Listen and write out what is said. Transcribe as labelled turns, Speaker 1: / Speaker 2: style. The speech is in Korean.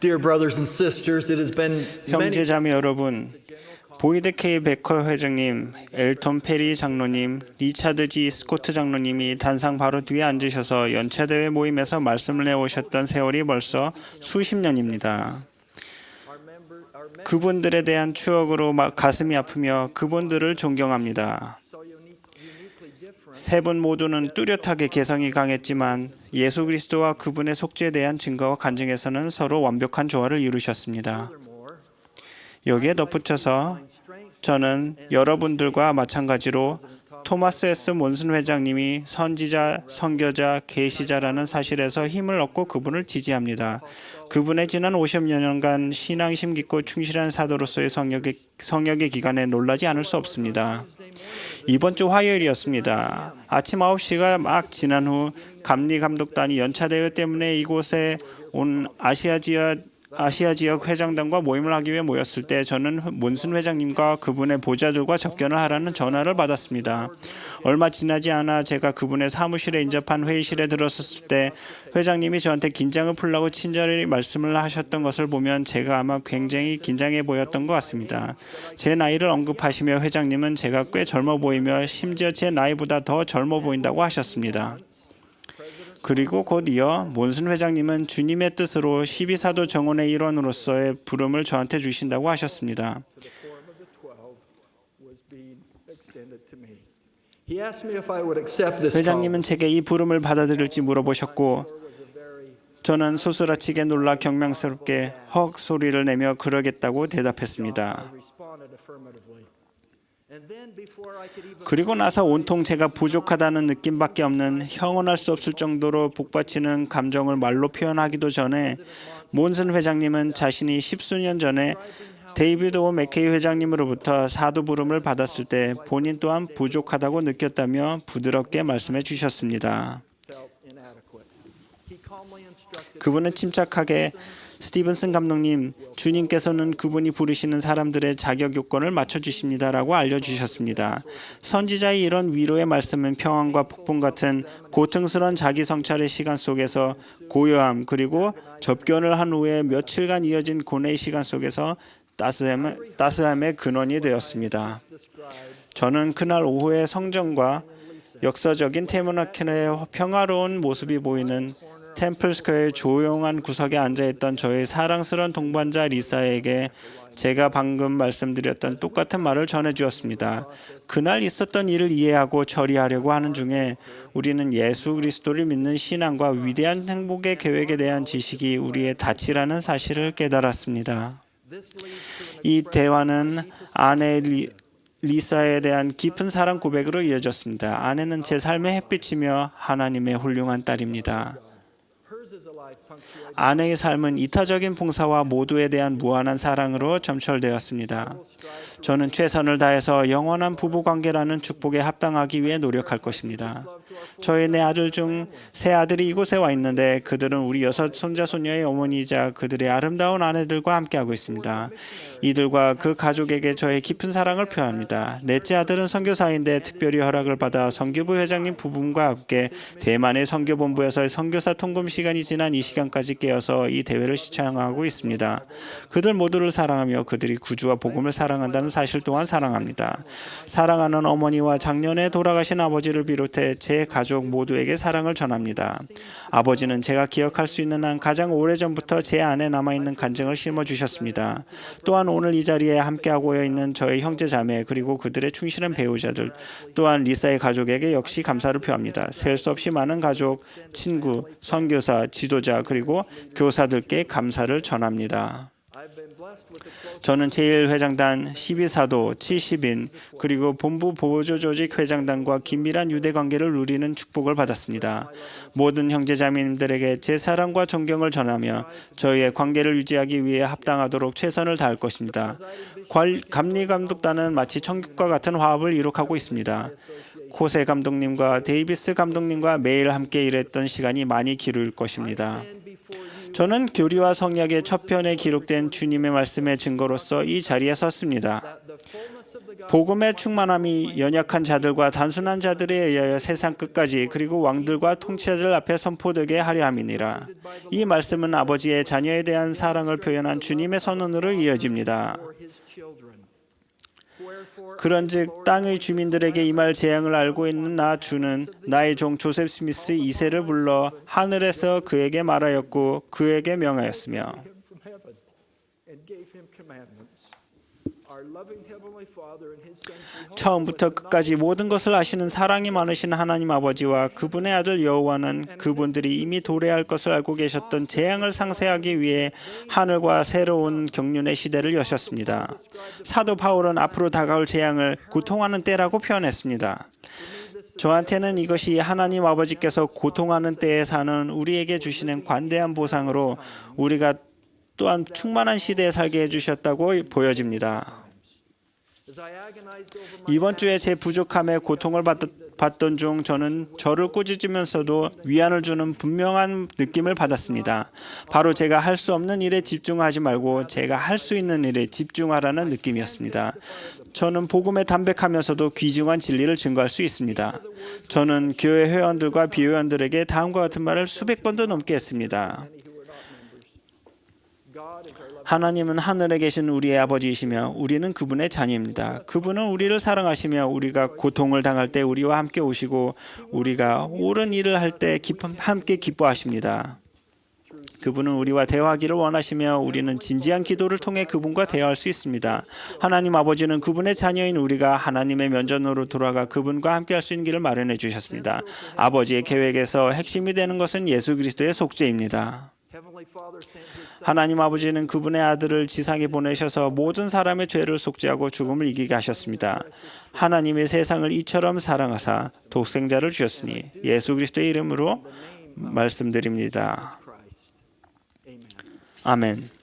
Speaker 1: Dear brothers and sisters, it has been
Speaker 2: 형제자매 여러분, 보이드 K 베커 회장님, 엘톤 페리 장로님, 리차드 G 스코트 장로님이 단상 바로 뒤에 앉으셔서 연차대회 모임에서 말씀을 해오셨던 세월이 벌써 수십 년입니다. 그분들에 대한 추억으로 막 가슴이 아프며 그분들을 존경합니다. 세 분 모두는 뚜렷하게 개성이 강했지만 예수 그리스도와 그분의 속죄에 대한 증거와 간증에서는 서로 완벽한 조화를 이루셨습니다. 여기에 덧붙여서 저는 여러분들과 마찬가지로 토마스 S 몬슨 회장님이 선지자, 선교자, 계시자라는 사실에서 힘을 얻고 그분을 지지합니다. 그분의 지난 50여 년간 신앙심 깊고 충실한 사도로서의 성역의, 성역의 기간에 놀라지 않을 수 없습니다. 이번 주 화요일이었습니다. 아침 9시가 막 지난 후 감리 감독단이 연차 대회 때문에 이곳에 온 아시아 지역 아시아 지역 회장단과 모임을 하기 위해 모였을 때 저는 몬슨 회장님과 그분의 보좌들과 접견을 하라는 전화를 받았습니다. 얼마 지나지 않아 제가 그분의 사무실에 인접한 회의실에 들어섰을 때 회장님이 저한테 긴장을 풀라고 친절히 말씀을 하셨던 것을 보면 제가 아마 굉장히 긴장해 보였던 것 같습니다. 제 나이를 언급하시며 회장님은 제가 꽤 젊어 보이며 심지어 제 나이보다 더 젊어 보인다고 하셨습니다. 그리고 곧 이어 몬슨 회장님은 주님의 뜻으로 12사도 정원의 일원으로서의 부름을 저한테 주신다고 하셨습니다. 회장님은 제게 이 부름을 받아들일지 물어보셨고 저는 소스라치게 놀라 경망스럽게 헉 소리를 내며 그러겠다고 대답했습니다. 그리고 나서 온통 제가 부족하다는 느낌밖에 없는 형언할 수 없을 정도로 복받치는 감정을 말로 표현하기도 전에 몬슨 회장님은 자신이 십수년 전에 데이비드 오 맥케이 회장님으로부터 사도 부름을 받았을 때 본인 또한 부족하다고 느꼈다며 부드럽게 말씀해 주셨습니다. 그분은 침착하게 스티븐슨 감독님, 주님께서는 그분이 부르시는 사람들의 자격 요건을 맞춰 주십니다라고 알려 주셨습니다. 선지자의 이런 위로의 말씀은 평안과 폭풍 같은 고통스러운 자기 성찰의 시간 속에서 고요함 그리고 접견을 한 후에 며칠간 이어진 고뇌의 시간 속에서 따스함, 따스함의 근원이 되었습니다. 저는 그날 오후에 성전과 역사적인 테무나켄의 평화로운 모습이 보이는 템플 스퀘어의 조용한 구석에 앉아있던 저의 사랑스러운 동반자 리사에게 제가 방금 말씀드렸던 똑같은 말을 전해주었습니다. 그날 있었던 일을 이해하고 처리하려고 하는 중에 우리는 예수 그리스도를 믿는 신앙과 위대한 행복의 계획에 대한 지식이 우리의 닻이라는 사실을 깨달았습니다. 이 대화는 아내 리, 리사에 대한 깊은 사랑 고백으로 이어졌습니다. 아내는 제 삶의 햇빛이며 하나님의 훌륭한 딸입니다. 아내의 삶은 이타적인 봉사와 모두에 대한 무한한 사랑으로 점철되었습니다. 저는 최선을 다해서 영원한 부부 관계라는 축복에 합당하기 위해 노력할 것입니다. 저희 네 아들 중 세 아들이 이곳에 와 있는데 그들은 우리 여섯 손자 손녀의 어머니이자 그들의 아름다운 아내들과 함께하고 있습니다. 이들과 그 가족에게 저의 깊은 사랑을 표합니다. 넷째 아들은 선교사인데 특별히 허락을 받아 선교부 회장님 부부과 함께 대만의 선교본부에서의 선교사 통금 시간이 지난 이 시간까지 깨어서 이 대회를 시청하고 있습니다. 그들 모두를 사랑하며 그들이 구주와 복음을 사랑한다는 사실 또한 사랑합니다. 사랑하는 어머니와 작년에 돌아가신 아버지를 비롯해 제 가족 모두에게 사랑을 전합니다. 아버지는 제가 기억할 수 있는 한 가장 오래전부터 제 안에 남아있는 간증을 심어주셨습니다. 또한 오늘 이 자리에 함께하고 있는 저의 형제 자매 그리고 그들의 충실한 배우자들 또한 리사의 가족에게 역시 감사를 표합니다. 셀 수 없이 많은 가족, 친구, 선교사, 지도자 그리고 교사들께 감사를 전합니다. 저는 제1회장단 12사도 70인 그리고 본부 보조 조직 회장단과 긴밀한 유대 관계를 누리는 축복을 받았습니다. 모든 형제자매님들에게 제 사랑과 존경을 전하며 저희의 관계를 유지하기 위해 합당하도록 최선을 다할 것입니다. 관- 감리 감독단은 마치 천국과 같은 화합을 이룩하고 있습니다. 코세 감독님과 데이비스 감독님과 매일 함께 일했던 시간이 많이 기울 것입니다. 저는 교리와 성약의 첫 편에 기록된 주님의 말씀의 증거로서 이 자리에 섰습니다. 복음의 충만함이 연약한 자들과 단순한 자들에 의하여 세상 끝까지 그리고 왕들과 통치자들 앞에 선포되게 하려 함이니라. 이 말씀은 아버지의 자녀에 대한 사랑을 표현한 주님의 선언으로 이어집니다. 그런즉 땅의 주민들에게 임할 재앙을 알고 있는 나 주는 나의 종 조셉 스미스 2세를 불러 하늘에서 그에게 말하였고 그에게 명하였으며 처음부터 끝까지 모든 것을 아시는 사랑이 많으신 하나님 아버지와 그분의 아들 여호와는 그분들이 이미 도래할 것을 알고 계셨던 재앙을 상세하기 위해 하늘과 새로운 경륜의 시대를 여셨습니다. 사도 바울은 앞으로 다가올 재앙을 고통하는 때라고 표현했습니다. 저한테는 이것이 하나님 아버지께서 고통하는 때에 사는 우리에게 주시는 관대한 보상으로 우리가 또한 충만한 시대에 살게 해주셨다고 보여집니다. 이번 주에 제 부족함에 고통을 받, 받던 중 저는 저를 꾸짖으면서도 위안을 주는 분명한 느낌을 받았습니다. 바로 제가 할 수 없는 일에 집중하지 말고 제가 할 수 있는 일에 집중하라는 느낌이었습니다. 저는 복음에 담백하면서도 귀중한 진리를 증거할 수 있습니다. 저는 교회 회원들과 비회원들에게 다음과 같은 말을 수백 번도 넘게 했습니다. 하나님은 하늘에 계신 우리의 아버지이시며 우리는 그분의 자녀입니다. 그분은 우리를 사랑하시며 우리가 고통을 당할 때 우리와 함께 오시고 우리가 옳은 일을 할 때 함께 기뻐하십니다. 그분은 우리와 대화하기를 원하시며 우리는 진지한 기도를 통해 그분과 대화할 수 있습니다. 하나님 아버지는 그분의 자녀인 우리가 하나님의 면전으로 돌아가 그분과 함께 할 수 있는 길을 마련해 주셨습니다. 아버지의 계획에서 핵심이 되는 것은 예수 그리스도의 속죄입니다. 하나님 아버지는 그분의 아들을 지상에 보내셔서 모든 사람의 죄를 속죄하고 죽음을 이기게 하셨습니다. 하나님의 세상을 이처럼 사랑하사 독생자를 주셨으니 예수 그리스도의 이름으로 말씀드립니다. 아멘.